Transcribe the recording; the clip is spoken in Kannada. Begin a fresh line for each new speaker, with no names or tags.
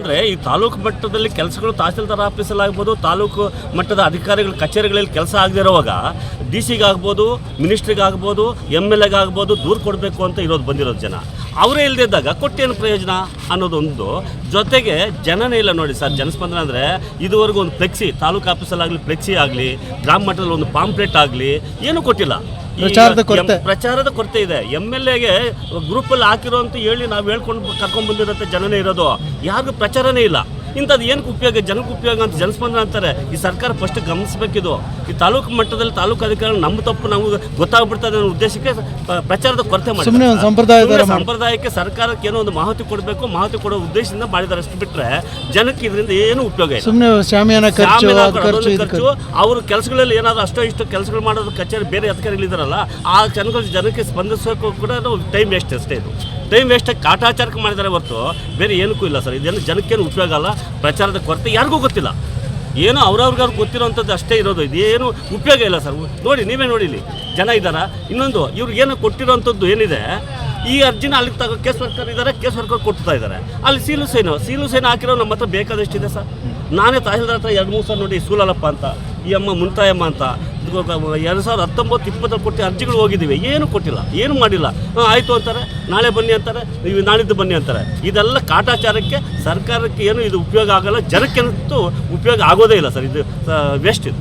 ಅಂದರೆ ಈ ತಾಲೂಕು ಮಟ್ಟದಲ್ಲಿ ಕೆಲಸಗಳು ತಹಸೀಲ್ದಾರ್ ಆಫೀಸಲ್ಲಿ ಆಗ್ಬೋದು, ತಾಲೂಕು ಮಟ್ಟದ ಅಧಿಕಾರಿಗಳ ಕಚೇರಿಗಳಲ್ಲಿ ಕೆಲಸ ಆಗದಿರೋವಾಗ ಡಿ ಸಿಗಾಗ್ಬೋದು ಮಿನಿಸ್ಟ್ರಿಗಾಗ್ಬೋದು ಎಂ ಎಲ್ ಎಗಾಗ್ಬೋದು ದೂರು ಕೊಡಬೇಕು ಅಂತ ಇರೋದು ಬಂದಿರೋದು ಜನ. ಅವರೇ ಇಲ್ಲದಿದ್ದಾಗ ಕೊಟ್ಟೇನು ಪ್ರಯೋಜನ ಅನ್ನೋದೊಂದು. ಜೊತೆಗೆ ಜನನೇ ಇಲ್ಲ ನೋಡಿ ಸರ್, ಜನಸ್ಪಂದನ ಅಂದರೆ ಇದುವರೆಗೂ ಒಂದು ಫ್ಲೆಕ್ಸಿ, ತಾಲೂಕು ಆಫೀಸಲ್ಲಾಗಲಿ ಫ್ಲೆಕ್ಸಿ ಆಗಲಿ, ಗ್ರಾಮ ಮಟ್ಟದಲ್ಲಿ ಒಂದು ಪಾಂಪ್ಲೆಟ್ ಆಗಲಿ, ಏನೂ ಕೊಟ್ಟಿಲ್ಲ.
ಪ್ರಚಾರದ ಕೊರತೆ.
ಪ್ರಚಾರದ ಕೊರತೆ ಇದೆ. ಎಂ ಎಲ್ ಎಗೆ ಗ್ರೂಪಲ್ಲಿ ಹಾಕಿರೋ ಅಂತ ಹೇಳಿ ನಾವು ಹೇಳ್ಕೊಂಡು ಕರ್ಕೊಂಡ್ ಬಂದಿರೋಂಥ ಜನನೇ ಇರೋದು. ಯಾರಿಗೂ ಪ್ರಚಾರನೇ ಇಲ್ಲ. ಇಂಥದ್ದು ಏನಕ್ಕೆ ಉಪಯೋಗ? ಜನಕ್ಕೆ ಉಪಯೋಗ ಅಂತ ಜನಸ್ಪಂದನ ಅಂತಾರೆ. ಈ ಸರ್ಕಾರ ಫಸ್ಟ್ ಗಮನಿಸಬೇಕಿದು ಈ ತಾಲೂಕು ಮಟ್ಟದಲ್ಲಿ ತಾಲೂಕು ಅಧಿಕಾರಿ ನಮ್ಮ ತಪ್ಪು ನಮಗೆ ಗೊತ್ತಾಗ್ಬಿಡ್ತದೆ ಅನ್ನೋ ಉದ್ದೇಶಕ್ಕೆ ಪ್ರಚಾರದ ಕೊರತೆ ಮಾಡಿ
ಸಂಪ್ರದಾಯ
ಸಂಪ್ರದಾಯಕ್ಕೆ ಸರ್ಕಾರಕ್ಕೆ ಏನೋ ಒಂದು ಮಾಹಿತಿ ಕೊಡಬೇಕು ಮಾಹಿತಿ ಕೊಡೋ ಉದ್ದೇಶದಿಂದ ಮಾಡಿದ್ದಾರೆ ಅಷ್ಟು ಬಿಟ್ಟರೆ ಜನಕ್ಕೆ ಇದರಿಂದ ಏನು ಉಪಯೋಗ
ಖರ್ಚು
ಅವ್ರ ಕೆಲಸಗಳಲ್ಲಿ ಏನಾದರೂ ಅಷ್ಟೋ ಇಷ್ಟು ಕೆಲಸಗಳು ಮಾಡೋದು ಕಚೇರಿ ಬೇರೆ ಅಧಿಕಾರಿಗಳಿದಾರಲ್ಲ ಆ ಜನಗಳು ಜನಕ್ಕೆ ಸ್ಪಂದಿಸೋಕ್ಕೂ ಕೂಡ ಟೈಮ್ ವೇಸ್ಟ್ ಅಷ್ಟೇ ಇದು. ಟೈಮ್ ವೇಸ್ಟ್ ಕಾಟಾಚಾರಕ್ಕೆ ಮಾಡಿದ್ದಾರೆ ಹೊರತು ಬೇರೆ ಏನಕ್ಕೂ ಇಲ್ಲ ಸರ್. ಇದೆಲ್ಲ ಜನಕ್ಕೇನು ಉಪಯೋಗ ಅಲ್ಲ, ಪ್ರಚಾರದ ಕೊರತೆ ಯಾರಿಗೂ ಗೊತ್ತಿಲ್ಲ. ಏನೋ ಅವ್ರವ್ರಿಗವ್ರು ಗೊತ್ತಿರೋವಂಥದ್ದು ಅಷ್ಟೇ ಇರೋದು. ಇದೇನು ಉಪಯೋಗ ಇಲ್ಲ ಸರ್. ನೋಡಿ, ನೀವೇ ನೋಡಿ ಇಲ್ಲಿ ಜನ ಇದ್ದಾರಾ? ಇನ್ನೊಂದು, ಇವ್ರಿಗೆ ಏನೋ ಕೊಟ್ಟಿರೋಂಥದ್ದು ಏನಿದೆ, ಈ ಅರ್ಜಿನ ಅಲ್ಲಿಗೆ ತಗೋ, ಕೇಸ್ ವರ್ಕರ್ ಇದ್ದಾರೆ ಕೇಸ್ ವರ್ಕರ್ ಕೊಡ್ತಾ ಇದ್ದಾರೆ ಅಲ್ಲಿ ಸೀಲು ಸೈನು, ಸೀಲು ಸೈನ್ ಹಾಕಿರೋ ನಮ್ಮ ಹತ್ರ ಬೇಕಾದಷ್ಟಿದೆ ಸರ್. ನಾನೇ ತಹಸೀಲ್ದಾರ್ ಹತ್ರ ಎರಡು, ಮೂರು ಸಲ ನೋಡಿ, ಸೂಲಲ್ಲಪ್ಪ ಅಂತ, ಈ ಅಮ್ಮ, ಮುಂತಾಯಮ್ಮ ಅಂತ ಎರಡು ಸಾವಿರದ ಹತ್ತೊಂಬತ್ತು ಇಪ್ಪತ್ತರಲ್ಲಿ ಕೋಟಿ ಅರ್ಜಿಗಳು ಹೋಗಿದ್ದೀವಿ ಏನು ಕೊಟ್ಟಿಲ್ಲ. ಏನು ಮಾಡಿಲ್ಲ. ಹಾಂ, ಆಯಿತು ಅಂತಾರೆ. ನಾಳೆ ಬನ್ನಿ ಅಂತಾರೆ. ನೀವು ನಾಳಿದ್ದು ಬನ್ನಿ ಅಂತಾರೆ. ಇದೆಲ್ಲ ಕಾಟಾಚಾರಕ್ಕೆ ಸರ್ಕಾರಕ್ಕೆ ಏನು ಇದು ಉಪಯೋಗ ಆಗಲ್ಲ. ಜನಕ್ಕಂತೂ ಉಪಯೋಗ ಆಗೋದೇ ಇಲ್ಲ ಸರ್. ಇದು ವೇಸ್ಟ್ ಇದು.